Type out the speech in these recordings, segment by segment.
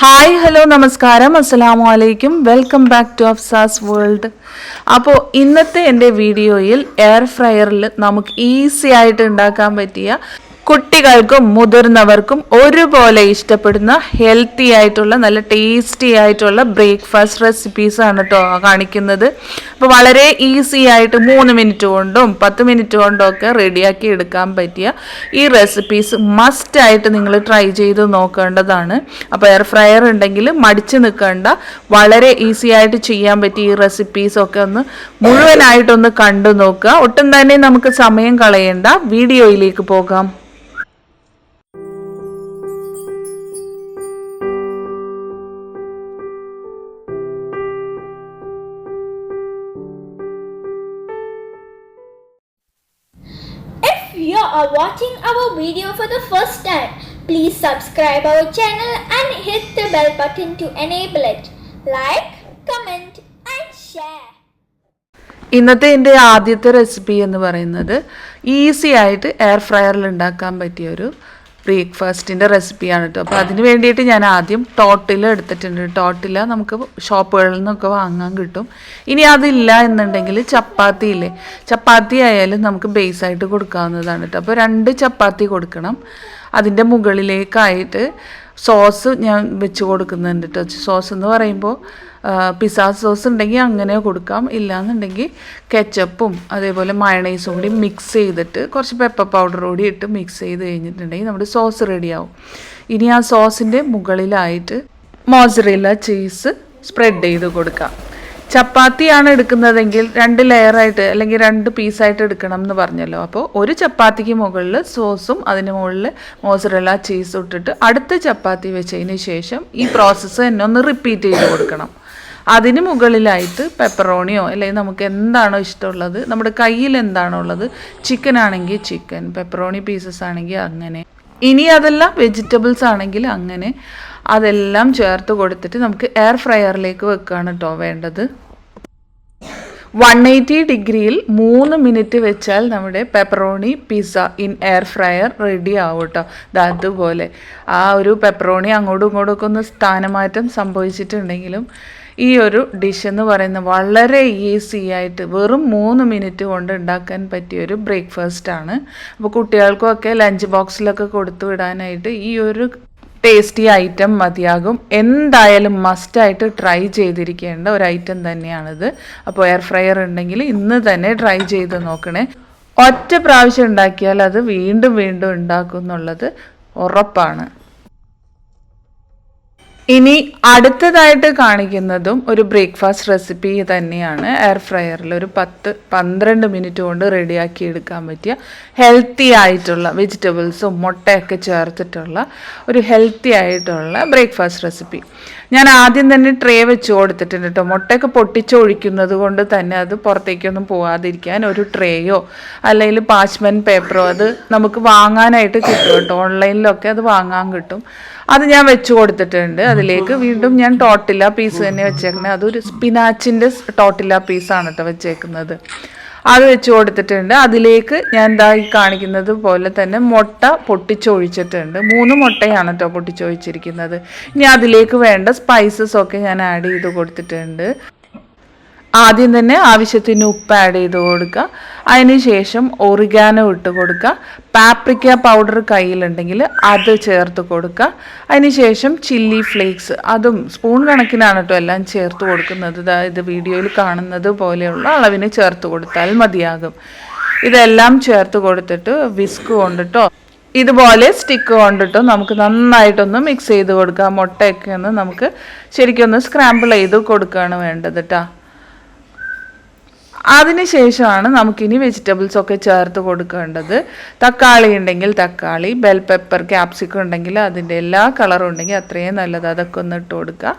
Hi hello നമസ്കാരം. അസ്സലാമു അലൈക്കും. Welcome back to Afsa's world അപ്പോൾ ഇന്നത്തെ എന്റെ വീഡിയോയിൽ എയർ ഫ്രയറിൽ നമുക്ക് ഈസി ആയിട്ട് ഉണ്ടാക്കാൻ പറ്റിയ കുട്ടികൾക്കും മുതിർന്നവർക്കും ഒരുപോലെ ഇഷ്ടപ്പെടുന്ന ഹെൽത്തി ആയിട്ടുള്ള നല്ല ടേസ്റ്റി ആയിട്ടുള്ള ബ്രേക്ക്ഫാസ്റ്റ് റെസിപ്പീസ് ആണ് കേട്ടോ കാണിക്കുന്നത്. അപ്പോൾ വളരെ ഈസി ആയിട്ട് മൂന്ന് മിനിറ്റ് കൊണ്ടും പത്ത് മിനിറ്റ് കൊണ്ടും ഒക്കെ റെഡിയാക്കി എടുക്കാൻ പറ്റിയ ഈ റെസിപ്പീസ് മസ്റ്റ് ആയിട്ട് നിങ്ങൾ ട്രൈ ചെയ്ത് നോക്കേണ്ടതാണ്. അപ്പോൾ എയർ ഫ്രയർ ഉണ്ടെങ്കിൽ മടിച്ച് നിൽക്കേണ്ട. വളരെ ഈസി ആയിട്ട് ചെയ്യാൻ പറ്റിയ ഈ റെസിപ്പീസ് ഒക്കെ ഒന്ന് മുഴുവനായിട്ടൊന്ന് കണ്ടു നോക്കുക. ഒട്ടും തന്നെ നമുക്ക് സമയം കളയേണ്ട. വീഡിയോയിലേക്ക് പോകാം. You are watching our video for the first time, please subscribe our channel and hit the bell button to enable it. Like, comment and share. ഇന്നത്തെ എന്റെ ആദ്യത്തെ റെസിപ്പി എന്ന് പറയുന്നത് ഈസി ആയിട്ട് എയർ ഫ്രയറിൽ ഉണ്ടാക്കാൻ പറ്റിയ ഒരു ബ്രേക്ക്ഫാസ്റ്റിന്റെ റെസിപ്പിയാണ് കേട്ടോ അപ്പോൾ അതിന് വേണ്ടിയിട്ട് ഞാൻ ആദ്യം ടോട്ടില എടുത്തിട്ടുണ്ട്. ടോട്ടില നമുക്ക് ഷോപ്പുകളിൽ നിന്നൊക്കെ വാങ്ങാൻ കിട്ടും. ഇനി അതില്ല എന്നുണ്ടെങ്കിൽ ചപ്പാത്തി ഇല്ലേ? ചപ്പാത്തി ആയാലും നമുക്ക് ബേസ് ആയിട്ട് കൊടുക്കാവുന്നതാണ് കേട്ടോ അപ്പോൾ രണ്ട് ചപ്പാത്തി കൊടുക്കണം. അതിന്റെ മുകളിലേക്കായിട്ട് സോസ് ഞാൻ വെച്ച് കൊടുക്കുന്നുണ്ട് കേട്ടോ സോസ് എന്ന് പറയുമ്പോൾ പിസ്സ സോസ് ഉണ്ടെങ്കിൽ അങ്ങനെ കൊടുക്കാം. ഇല്ലാന്നുണ്ടെങ്കിൽ കെച്ചപ്പും അതേപോലെ മയണൈസും കൂടി മിക്സ് ചെയ്തിട്ട് കുറച്ച് പെപ്പർ പൗഡർ കൂടി ഇട്ട് മിക്സ് ചെയ്ത് കഴിഞ്ഞിട്ടുണ്ടെങ്കിൽ നമ്മുടെ സോസ് റെഡിയാവും ഇനി ആ സോസിന്റെ മുകളിലായിട്ട് മോസറേല ചീസ് സ്പ്രെഡ് ചെയ്ത് കൊടുക്കാം. ചപ്പാത്തിയാണ് എടുക്കുന്നതെങ്കിൽ രണ്ട് ലെയറായിട്ട് അല്ലെങ്കിൽ രണ്ട് പീസായിട്ട് എടുക്കണം എന്ന് പറഞ്ഞല്ലോ. അപ്പോൾ ഒരു ചപ്പാത്തിക്ക് മുകളിൽ സോസും അതിന് മുകളിൽ മോസറല്ല ചീസും ഇട്ടിട്ട് അടുത്ത ചപ്പാത്തി വെച്ചതിന് ശേഷം ഈ പ്രോസസ്സ് തന്നെ ഒന്ന് റിപ്പീറ്റ് ചെയ്ത് കൊടുക്കണം. അതിന് മുകളിലായിട്ട് പെപ്പറോണിയോ അല്ലെങ്കിൽ നമുക്ക് എന്താണോ ഇഷ്ടമുള്ളത് നമ്മുടെ കയ്യിൽ എന്താണോ ഉള്ളത് ചിക്കൻ ആണെങ്കിൽ ചിക്കൻ പെപ്പറോണി പീസസ് ആണെങ്കിൽ അങ്ങനെ. ഇനി അതെല്ലാം വെജിറ്റബിൾസ് ആണെങ്കിൽ അങ്ങനെ. അതെല്ലാം ചേർത്ത് കൊടുത്തിട്ട് നമുക്ക് എയർ ഫ്രയറിലേക്ക് വെക്കുകയാണ് കേട്ടോ വേണ്ടത്. വൺ എയ്റ്റി ഡിഗ്രിയിൽ മൂന്ന് മിനിറ്റ് വെച്ചാൽ നമ്മുടെ pepperoni pizza in air fryer ready ആവും കേട്ടോ അതുപോലെ ആ ഒരു പെപ്പറോണി അങ്ങോട്ടും ഇങ്ങോട്ടും ഒക്കെ ഒന്ന് സ്ഥാനമാറ്റം സംഭവിച്ചിട്ടുണ്ടെങ്കിലും ഈ ഒരു ഡിഷ് എന്ന് പറയുന്നത് വളരെ ഈസി ആയിട്ട് വെറും മൂന്ന് മിനിറ്റ് കൊണ്ട് ഉണ്ടാക്കാൻ പറ്റിയ ഒരു ബ്രേക്ക്ഫാസ്റ്റ് ആണ് അപ്പോൾ കുട്ടികൾക്കൊക്കെ ലഞ്ച് ബോക്സിലൊക്കെ കൊടുത്തു വിടാനായിട്ട് ഈ ഒരു ടേസ്റ്റി ഐറ്റം മതിയാകും. എന്തായാലും മസ്റ്റായിട്ട് ട്രൈ ചെയ്തിരിക്കേണ്ട ഒരു ഐറ്റം തന്നെയാണിത്. അപ്പോൾ എയർ ഫ്രയർ ഉണ്ടെങ്കിൽ ഇന്ന് തന്നെ ട്രൈ ചെയ്ത് നോക്കണേ. ഒറ്റ പ്രാവശ്യം ഉണ്ടാക്കിയാൽ അത് വീണ്ടും വീണ്ടും ഉണ്ടാക്കും എന്നുള്ളത് ഉറപ്പാണ്. ഇനി അടുത്തതായിട്ട് കാണിക്കുന്നതും ഒരു ബ്രേക്ക്ഫാസ്റ്റ് റെസിപ്പി തന്നെയാണ്. എയർ ഫ്രയറിൽ ഒരു പത്ത് പന്ത്രണ്ട് മിനിറ്റ് കൊണ്ട് റെഡിയാക്കി എടുക്കാൻ പറ്റിയ ഹെൽത്തി ആയിട്ടുള്ള വെജിറ്റബിൾസും മുട്ടയൊക്കെ ചേർത്തിട്ടുള്ള ഒരു ഹെൽത്തി ആയിട്ടുള്ള ബ്രേക്ക്ഫാസ്റ്റ് റെസിപ്പി. ഞാൻ ആദ്യം തന്നെ ട്രേ വെച്ച് കൊടുത്തിട്ടുണ്ട് കേട്ടോ. മുട്ടയൊക്കെ പൊട്ടിച്ചൊഴിക്കുന്നത് കൊണ്ട് തന്നെ അത് പുറത്തേക്കൊന്നും പോകാതിരിക്കാൻ ഒരു ട്രേയോ അല്ലെങ്കിൽ പാച്ച്മെൻ പേപ്പറോ അത് നമുക്ക് വാങ്ങാനായിട്ട് കിട്ടും കേട്ടോ. ഓൺലൈനിലൊക്കെ അത് വാങ്ങാൻ കിട്ടും. അത് ഞാൻ വെച്ച് കൊടുത്തിട്ടുണ്ട്. അതിലേക്ക് വീണ്ടും ഞാൻ ടോട്ടില പീസ് തന്നെ വെച്ചേക്കണേ. അതൊരു സ്പിനാച്ചിന്റെ ടോട്ടില പീസാണ് കേട്ടോ വെച്ചേക്കുന്നത്. അത് വെച്ച് കൊടുത്തിട്ടുണ്ട്. അതിലേക്ക് ഞാൻ എന്താ ഈ കാണിക്കുന്നത് പോലെ തന്നെ മുട്ട പൊട്ടിച്ചൊഴിച്ചിട്ടുണ്ട്. മൂന്ന് മുട്ടയാണ് കേട്ടോ പൊട്ടിച്ചൊഴിച്ചിരിക്കുന്നത്. ഇനി അതിലേക്ക് വേണ്ട സ്പൈസസ് ഒക്കെ ഞാൻ ആഡ് ചെയ്ത് കൊടുത്തിട്ടുണ്ട്. ആദ്യം തന്നെ ആവശ്യത്തിന് ഉപ്പ് ആഡ് ചെയ്ത് കൊടുക്കുക. അതിനുശേഷം ഒറിഗാനോ ഇട്ട് കൊടുക്കുക. പാപ്രിക്ക പൗഡർ കയ്യിലുണ്ടെങ്കിൽ അത് ചേർത്ത് കൊടുക്കുക. അതിനുശേഷം ചില്ലി ഫ്ലേക്സ് അതും സ്പൂൺ കണക്കിനാണ് കേട്ടോ എല്ലാം ചേർത്ത് കൊടുക്കുന്നത്. ഇത് വീഡിയോയിൽ കാണുന്നത് പോലെയുള്ള അളവിന് ചേർത്ത് കൊടുത്താൽ മതിയാകും. ഇതെല്ലാം ചേർത്ത് കൊടുത്തിട്ട് വിസ്ക് കൊണ്ടിട്ടോ ഇതുപോലെ സ്റ്റിക്ക് കൊണ്ടിട്ടും നമുക്ക് നന്നായിട്ടൊന്ന് മിക്സ് ചെയ്ത് കൊടുക്കാം മുട്ടയൊക്കെ ഒന്ന് നമുക്ക് ശരിക്കും ഒന്ന് സ്ക്രാമ്പിൾ ചെയ്ത് കൊടുക്കുകയാണ് വേണ്ടത് കേട്ടോ അതിനുശേഷമാണ് നമുക്കിനി വെജിറ്റബിൾസ് ഒക്കെ ചേർത്ത് കൊടുക്കേണ്ടത്. തക്കാളി ഉണ്ടെങ്കിൽ തക്കാളി ബെൽ പെപ്പർ ക്യാപ്സിക്കം ഉണ്ടെങ്കിൽ അതിന്റെ എല്ലാ കളറും ഉണ്ടെങ്കിൽ അത്രയും നല്ലത്. അതൊക്കെ ഒന്ന് ഇട്ട് കൊടുക്കുക.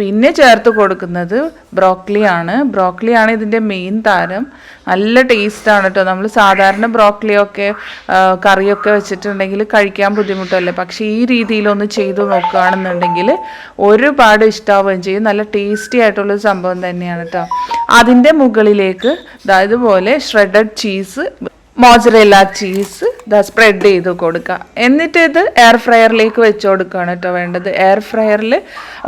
പിന്നെ ചേർത്ത് കൊടുക്കുന്നത് ബ്രോക്കലി ആണ്. ബ്രോക്കലി ആണ് ഇതിന്റെ മെയിൻ താരം. നല്ല ടേസ്റ്റാണ് കേട്ടോ നമ്മൾ സാധാരണ ബ്രോക്കലിയൊക്കെ കറിയൊക്കെ വെച്ചിട്ടുണ്ടെങ്കിൽ കഴിക്കാൻ ബുദ്ധിമുട്ടല്ലേ? പക്ഷേ ഈ രീതിയിലൊന്ന് ചെയ്തു നോക്കുകയാണെന്നുണ്ടെങ്കിൽ ഒരുപാട് ഇഷ്ടാവുകയും ചെയ്യും. നല്ല ടേസ്റ്റി ആയിട്ടുള്ളൊരു സംഭവം തന്നെയാണ് കേട്ടോ അതിന്റെ മുകളിലേക്ക് ഇതുപോലെ ഷ്രെഡഡ് ചീസ് മോസറെല്ല ചീസ് ഇതാ സ്പ്രെഡ് ചെയ്ത് കൊടുക്കുക. എന്നിട്ട് ഇത് എയർ ഫ്രയറിലേക്ക് വെച്ച് കൊടുക്കുകയാണ് കേട്ടോ വേണ്ടത്. എയർ ഫ്രയറിൽ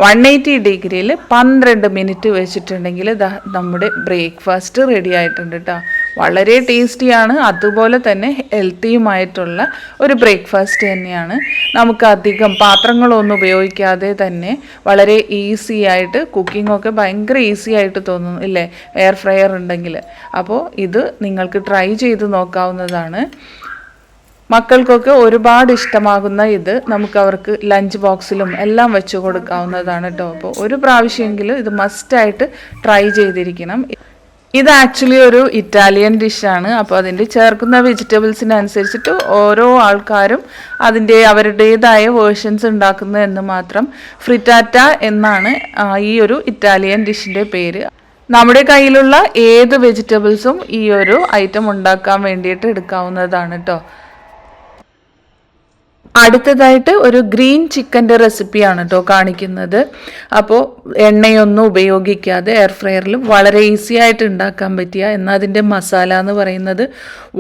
വൺ എയ്റ്റി ഡിഗ്രിയിൽ പന്ത്രണ്ട് മിനിറ്റ് വെച്ചിട്ടുണ്ടെങ്കിൽ ഇതാ നമ്മുടെ ബ്രേക്ക്ഫാസ്റ്റ് റെഡി ആയിട്ടുണ്ട് കേട്ടോ വളരെ ടേസ്റ്റിയാണ് അതുപോലെ തന്നെ ഹെൽത്തിയുമായിട്ടുള്ള ഒരു ബ്രേക്ക്ഫാസ്റ്റ് തന്നെയാണ്. നമുക്ക് അധികം പാത്രങ്ങളൊന്നും ഉപയോഗിക്കാതെ തന്നെ വളരെ ഈസി ആയിട്ട് കുക്കിങ്ങൊക്കെ ഭയങ്കര ഈസി ആയിട്ട് തോന്നുന്നു ഇല്ലേ? എയർ ഫ്രയർ ഉണ്ടെങ്കിൽ അപ്പോൾ ഇത് നിങ്ങൾക്ക് ട്രൈ ചെയ്ത് നോക്കാവുന്നതാണ്. മക്കൾക്കൊക്കെ ഒരുപാട് ഇഷ്ടമാകുന്ന ഇത് നമുക്ക് അവർക്ക് ലഞ്ച് ബോക്സിലും എല്ലാം വെച്ച് കൊടുക്കാവുന്നതാണ് കേട്ടോ അപ്പോൾ ഒരു പ്രാവശ്യമെങ്കിലും ഇത് മസ്റ്റായിട്ട് ട്രൈ ചെയ്തിരിക്കണം. ഇത് ആക്ച്വലി ഒരു ഇറ്റാലിയൻ ഡിഷാണ് അപ്പോൾ അതിന്റെ ചേർക്കുന്ന വെജിറ്റബിൾസിനനുസരിച്ചിട്ട് ഓരോ ആൾക്കാരും അതിന്റെ അവരുടേതായ വേർഷൻസ് ഉണ്ടാക്കുന്നു എന്ന് മാത്രം ഫ്രിറ്റാറ്റ എന്നാണ് ഈ ഒരു ഇറ്റാലിയൻ ഡിഷിന്റെ പേര്. നമ്മുടെ കയ്യിലുള്ള ഏത് വെജിറ്റബിൾസും ഈ ഒരു ഐറ്റം ഉണ്ടാക്കാൻ വേണ്ടിയിട്ട് എടുക്കാവുന്നതാണ് കേട്ടോ അടുത്തതായിട്ട് ഒരു ഗ്രീൻ ചിക്കന്റെ റെസിപ്പിയാണ് കേട്ടോ കാണിക്കുന്നത്. അപ്പോൾ എണ്ണയൊന്നും ഉപയോഗിക്കാതെ എയർ ഫ്രയറിൽ വളരെ ഈസി ആയിട്ട് ഉണ്ടാക്കാൻ പറ്റിയ എന്നാൽ അതിന്റെ മസാല എന്ന് പറയുന്നത്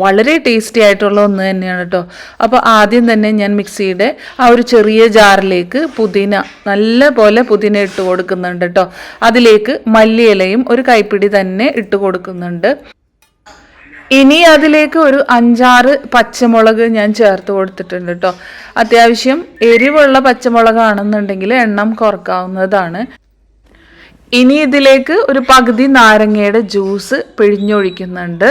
വളരെ ടേസ്റ്റി ആയിട്ടുള്ള ഒന്ന് തന്നെയാണ് കേട്ടോ അപ്പോൾ ആദ്യം തന്നെ ഞാൻ മിക്സിയുടെ ആ ഒരു ചെറിയ ജാറിലേക്ക് പുതിന നല്ല പോലെ പുതിന ഇട്ട് കൊടുക്കുന്നുണ്ട് കേട്ടോ അതിലേക്ക് മല്ലിയിലയും ഒരു കൈപ്പിടി തന്നെ ഇട്ട് കൊടുക്കുന്നുണ്ട്. ഇനി അതിലേക്ക് ഒരു അഞ്ചാറ് പച്ചമുളക് ഞാൻ ചേർത്ത് കൊടുത്തിട്ടുണ്ട് കേട്ടോ. അത്യാവശ്യം എരിവുള്ള പച്ചമുളകാണെന്നുണ്ടെങ്കിൽ എണ്ണം കുറക്കാവുന്നതാണ്. ഇനി ഇതിലേക്ക് ഒരു പകുതി നാരങ്ങയുടെ ജ്യൂസ് പിഴിഞ്ഞൊഴിക്കുന്നുണ്ട്.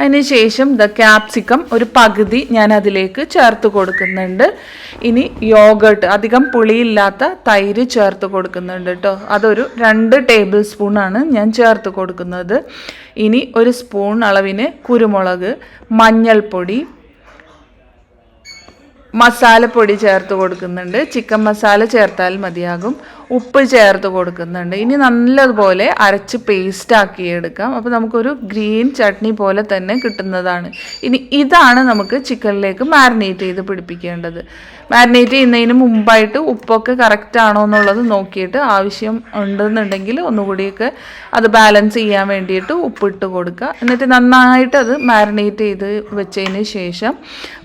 അതിനുശേഷം ദ ക്യാപ്സിക്കം ഒരു പകുതി ഞാൻ അതിലേക്ക് ചേർത്ത് കൊടുക്കുന്നുണ്ട്. ഇനി യോഗട്ട് അധികം പുളിയില്ലാത്ത തൈര് ചേർത്ത് കൊടുക്കുന്നുണ്ട് കേട്ടോ അതൊരു രണ്ട് ടേബിൾ സ്പൂണാണ് ഞാൻ ചേർത്ത് കൊടുക്കുന്നത്. ഇനി ഒരു സ്പൂൺ അളവിന് കുരുമുളക് മഞ്ഞൾപ്പൊടി മസാലപ്പൊടി ചേർത്ത് കൊടുക്കുന്നുണ്ട്. ചിക്കൻ മസാല ചേർത്താൽ മതിയാകും. ഉപ്പ് ചേർത്ത് കൊടുക്കുന്നുണ്ട്. ഇനി നല്ലതുപോലെ അരച്ച് പേസ്റ്റ് ആക്കി എടുക്കാം. അപ്പോൾ നമുക്കൊരു ഗ്രീൻ ചട്നി പോലെ തന്നെ കിട്ടുന്നതാണ്. ഇനി ഇതാണ് നമുക്ക് ചിക്കനിലേക്ക് മാരിനേറ്റ് ചെയ്ത് പിടിപ്പിക്കേണ്ടത്. മാരിനേറ്റ് ചെയ്യുന്നതിന് മുമ്പായിട്ട് ഉപ്പൊക്കെ കറക്റ്റ് ആണോ എന്നുള്ളത് നോക്കിയിട്ട് ആവശ്യം ഉണ്ടെന്നുണ്ടെങ്കിൽ ഒന്നുകൂടിയൊക്കെ അത് ബാലൻസ് ചെയ്യാൻ വേണ്ടിയിട്ട് ഉപ്പിട്ട് കൊടുക്കുക. എന്നിട്ട് നന്നായിട്ട് അത് മാരിനേറ്റ് ചെയ്ത് വെച്ചതിന് ശേഷം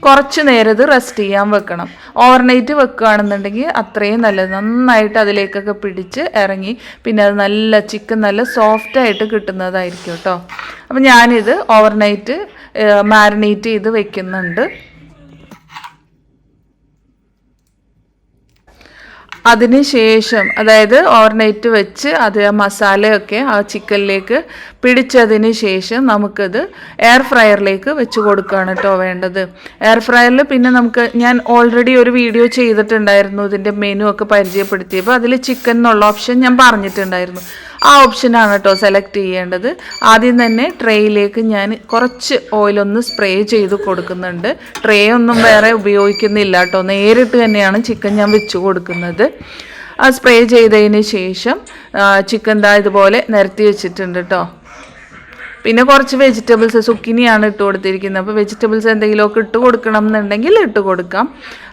കുറച്ച് നേരം ഇത് റെസ്റ്റ് ചെയ്യാൻ വെക്കണം. ഓവർനൈറ്റ് വെക്കുകയാണെന്നുണ്ടെങ്കിൽ അത്രയും നല്ലത്. നന്നായിട്ട് അതിലേക്കൊക്കെ പിടിച്ച് ഇറങ്ങി. പിന്നെ അത് നല്ല ചിക്കൻ നല്ല സോഫ്റ്റായിട്ട് കിട്ടുന്നതായിരിക്കും കേട്ടോ. അപ്പം ഞാനിത് ഓവർനൈറ്റ് മാരിനേറ്റ് ചെയ്ത് വെക്കുന്നുണ്ട്. അതിന് ശേഷം അതായത് ഓവർനൈറ്റ് വെച്ച് അത് ആ മസാലയൊക്കെ ആ ചിക്കനിലേക്ക് പിടിച്ചതിന് ശേഷം നമുക്കത് എയർ ഫ്രയറിലേക്ക് വെച്ച് കൊടുക്കുകയാണ് കേട്ടോ വേണ്ടത്. എയർ ഫ്രയറിൽ പിന്നെ നമുക്ക് ഞാൻ ഓൾറെഡി ഒരു വീഡിയോ ചെയ്തിട്ടുണ്ടായിരുന്നു ഇതിന്റെ മെനു ഒക്കെ പരിചയപ്പെടുത്തിയപ്പോൾ അതിൽ ചിക്കൻ എന്നുള്ള ഓപ്ഷൻ ഞാൻ പറഞ്ഞിട്ടുണ്ടായിരുന്നു. ആ ഓപ്ഷനാണ് കേട്ടോ സെലക്ട് ചെയ്യേണ്ടത്. ആദ്യം തന്നെ ട്രേയിലേക്ക് ഞാൻ കുറച്ച് ഓയിലൊന്ന് സ്പ്രേ ചെയ്ത് കൊടുക്കുന്നുണ്ട്. ട്രേ ഒന്നും വേറെ ഉപയോഗിക്കുന്നില്ല കേട്ടോ. നേരിട്ട് തന്നെയാണ് ചിക്കൻ ഞാൻ വെച്ച് കൊടുക്കുന്നത്. സ്പ്രേ ചെയ്തതിന് ശേഷം ചിക്കൻ ദാ ഇതുപോലെ നിരത്തി വെച്ചിട്ടുണ്ട് കേട്ടോ. പിന്നെ കുറച്ച് വെജിറ്റബിൾസ് സുക്കിനിയാണ് ഇട്ട് കൊടുത്തിരിക്കുന്നത്. അപ്പോൾ വെജിറ്റബിൾസ് എന്തെങ്കിലുമൊക്കെ ഇട്ട് കൊടുക്കണം എന്നുണ്ടെങ്കിൽ ഇട്ട് കൊടുക്കാം.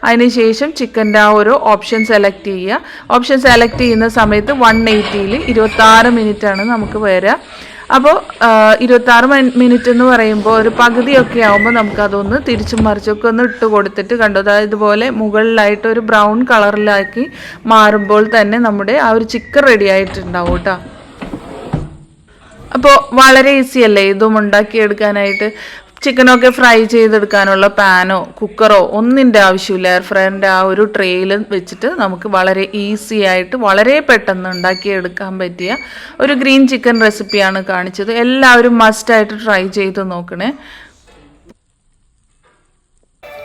അതിനുശേഷം ചിക്കന്റെ ആ ഒരു ഓപ്ഷൻ സെലക്ട് ചെയ്യുക. ഓപ്ഷൻ സെലക്ട് ചെയ്യുന്ന സമയത്ത് വൺ എയ്റ്റിയിൽ ഇരുപത്താറ് ആണ് നമുക്ക് വരിക അപ്പോൾ ഇരുപത്താറ് മിനിറ്റ് എന്ന് പറയുമ്പോൾ ഒരു പകുതിയൊക്കെ ആകുമ്പോൾ നമുക്കതൊന്ന് തിരിച്ചും മറിച്ചൊക്കെ ഒന്ന് ഇട്ട് കൊടുത്തിട്ട് കണ്ടു? അതായത് ഇതുപോലെ മുകളിലായിട്ട് ഒരു ബ്രൗൺ കളറിലാക്കി മാറുമ്പോൾ തന്നെ നമ്മുടെ ആ ഒരു ചിക്കൻ റെഡി ആയിട്ടുണ്ടാവും കേട്ടോ. അപ്പോൾ വളരെ ഈസി അല്ലേ? ഇതും ഉണ്ടാക്കിയെടുക്കാനായിട്ട് ചിക്കനൊക്കെ ഫ്രൈ ചെയ്തെടുക്കാനുള്ള പാനോ കുക്കറോ ഒന്നിന്റെ ആവശ്യമില്ല. എയർ ഫ്രയറിന്റെ ആ ഒരു ട്രെയിൽ വെച്ചിട്ട് നമുക്ക് വളരെ ഈസി ആയിട്ട് വളരെ പെട്ടെന്ന് ഉണ്ടാക്കിയെടുക്കാൻ പറ്റിയ ഒരു ഗ്രീൻ ചിക്കൻ റെസിപ്പിയാണ് കാണിച്ചത്. എല്ലാവരും മസ്റ്റായിട്ട് ട്രൈ ചെയ്ത് നോക്കണേ.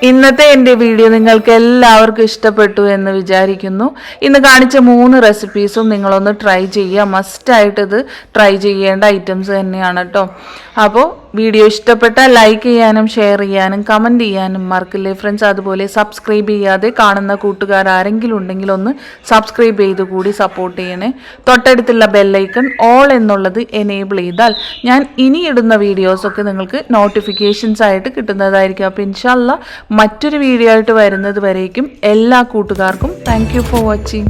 ഇന്നത്തെ എന്റെ വീഡിയോ നിങ്ങൾക്ക് എല്ലാവർക്കും ഇഷ്ടപ്പെട്ടു എന്ന് വിചാരിക്കുന്നു. ഇന്ന് കാണിച്ച മൂന്ന് റെസിപ്പീസും നിങ്ങളൊന്ന് ട്രൈ ചെയ്യുക. മസ്റ്റായിട്ട് ഇത് ട്രൈ ചെയ്യേണ്ട ഐറ്റംസ് തന്നെയാണ് കേട്ടോ അപ്പോൾ വീഡിയോ ഇഷ്ടപ്പെട്ടാൽ ലൈക്ക് ചെയ്യാനും ഷെയർ ചെയ്യാനും കമന്റ് ചെയ്യാനും മറക്കില്ലേ ഫ്രണ്ട്സ് അതുപോലെ സബ്സ്ക്രൈബ് ചെയ്യാതെ കാണുന്ന കൂട്ടുകാർ ആരെങ്കിലും ഉണ്ടെങ്കിൽ ഒന്ന് സബ്സ്ക്രൈബ് ചെയ്ത് കൂടി സപ്പോർട്ട് ചെയ്യണേ. തൊട്ടടുത്തുള്ള ബെല്ലൈക്കൺ ഓൾ എന്നുള്ളത് എനേബിൾ ചെയ്താൽ ഞാൻ ഇനി ഇടുന്ന വീഡിയോസൊക്കെ നിങ്ങൾക്ക് നോട്ടിഫിക്കേഷൻസ് ആയിട്ട് കിട്ടുന്നതായിരിക്കും. അപ്പോൾ ഇൻഷാല്ല മറ്റൊരു വീഡിയോ ആയിട്ട് വരുന്നത് വരേക്കും എല്ലാ കൂട്ടുകാർക്കും. Thank for watching